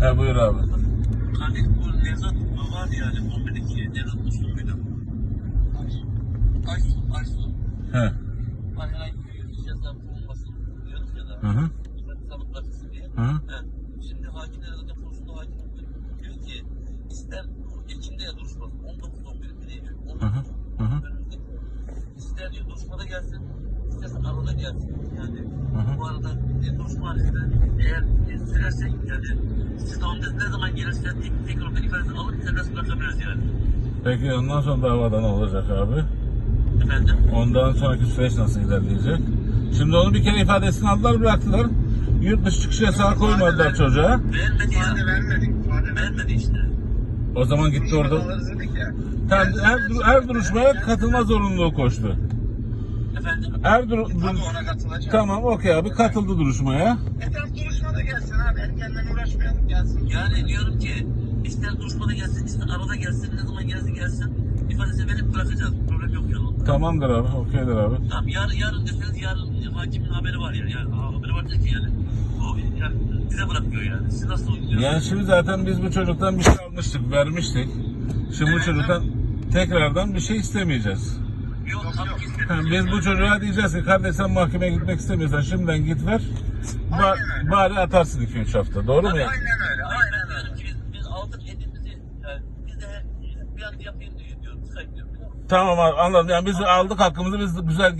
He buyur abi. Hani bu Nevzat var yani 11'deki Nevzat Muslu muydu? Aysun, Aysun. He. Hani bir ceza bulunmasın diyoruz ya da. Hı hı. Sanık bırakılsın diye. Hı hı. Şimdi hakimler zaten konusunda hakim diyor ki ister Ekim'de ya duruşması 19 11 mi neydi? Hı hı. Hı hı. Önümüzde. İster diyor duruşmada gelsin, isterse arada gelsin. Yani hı. bu arada e, duruşma halinde eğer e, sürersek yani siz de ne zaman gelirse tek, tekrar ifadesini alıp serbest bırakabiliriz yani. Peki ondan sonra davadan olacak abi. Efendim? Ondan sonraki süreç nasıl ilerleyecek? Şimdi onu bir kere ifadesini aldılar bıraktılar. Yurt dışı çıkış yasağı koymadılar çocuğa. Vermedi ya. İfade vermedik. ifade Vermedi işte. O zaman gitti orada. Alırız dedik ya. Tamam, her, her duruşmaya katılma zorunluluğu koştu. Efendim? Her dur, Tabii ona katılacak. Tamam okey abi katıldı duruşmaya. E tamam duruşmada gelsin abi. Erkenden uğraşmayalım. Gelsin. Yani diyorum ki ister duruşmada gelsin, ister arada gelsin, ne zaman gelsin gelsin. ifadesini verip bırakacağız. Problem yok yani. Tamamdır abi okeydir abi. Tamam yarın, yarın deseniz yarın hakimin haberi var yani. yani haberi var ki yani. O yani bize bırakıyor yani. Siz nasıl oynuyorsunuz? Yani şimdi zaten biz bu çocuktan bir şey almıştık vermiştik. Şimdi bu çocuktan tekrardan bir şey istemeyeceğiz. Yani biz bu çocuğa diyeceğiz ki kardeş sen mahkemeye gitmek istemiyorsan şimdiden git ver. Ba- Aynen öyle. bari atarsın 2-3 hafta. Doğru mu ya? Aynen öyle. Aynen Aynen öyle. biz, biz aldık elimizi, yani biz de bir an yapayım diyor, diyorum. Sayın diyorum. Tamam abi anladım. Yani biz aldık hakkımızı biz güzel